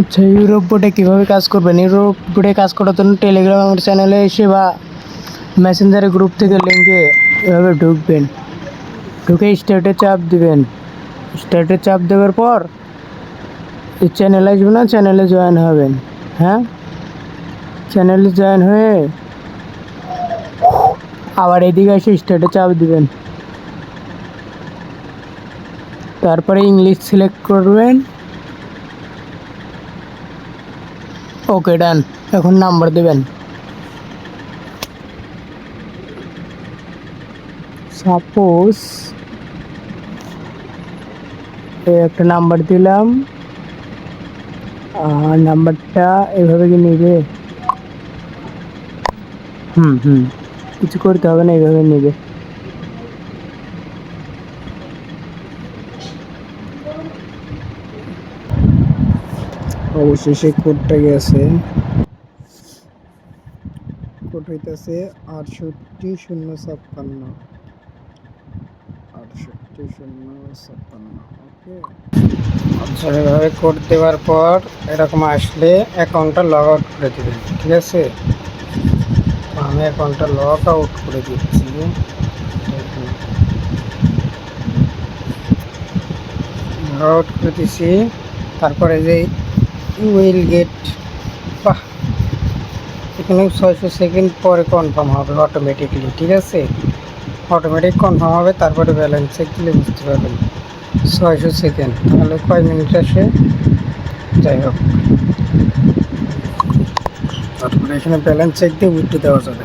আচ্ছা ইউরোপ বোর্ডে কীভাবে কাজ করবেন? ইউরোপ বোর্ডে কাজ করার জন্য টেলিগ্রাম আমার চ্যানেলে এসে বা মেসেঞ্জারের গ্রুপ থেকে লিঙ্কে এভাবে ঢুকবেন। ঢুকে স্টার্টে চাপ দিবেন। স্টার্টে চাপ দেওয়ার পর চ্যানেল আসবে না চ্যানেলে জয়েন হবেন। হ্যাঁ? চ্যানেলে জয়েন হয়ে আবার এদিকে এসে স্টার্টে চাপ দিবেন। তারপরে ইংলিশ সিলেক্ট করবেন। ওকে, ডান। এখন নাম্বার দেবেন। সাপোজ একটা নাম্বার দিলাম, আর নাম্বারটা এভাবে কি নেবে? হুম হুম। কিছু করতে হবে না এইভাবে নেবে। অবশেষে কোডটা গেছে কোড হইতেছে আটষট্টি শূন্য ছাপ্পান্ন। আটষট্টি শূন্য ছাপ্পান্ন, ওকে। আচ্ছা এভাবে কোড দেওয়ার পর এরকম আসলে অ্যাকাউন্টটা লগ আউট করে দেবেন, ঠিক আছে? আমি অ্যাকাউন্টটা লগ আউট করে দিচ্ছি। লগ আউট করে দিচ্ছি তারপরে যে উইল গেট বাহ। এখানে ছয়শো সেকেন্ড পরে কনফার্ম হবে অটোমেটিকলি ঠিক আছে? অটোমেটিক কনফার্ম হবে, তারপরে ব্যালেন্স চেক দিলে বুঝতে পারবেন। ছয়শো সেকেন্ড তাহলে কয় মিনিট আসে? যাই হোক। তারপরে এখানে ব্যালেন্স চেক দিয়ে উইথড্র দেওয়া যাবে।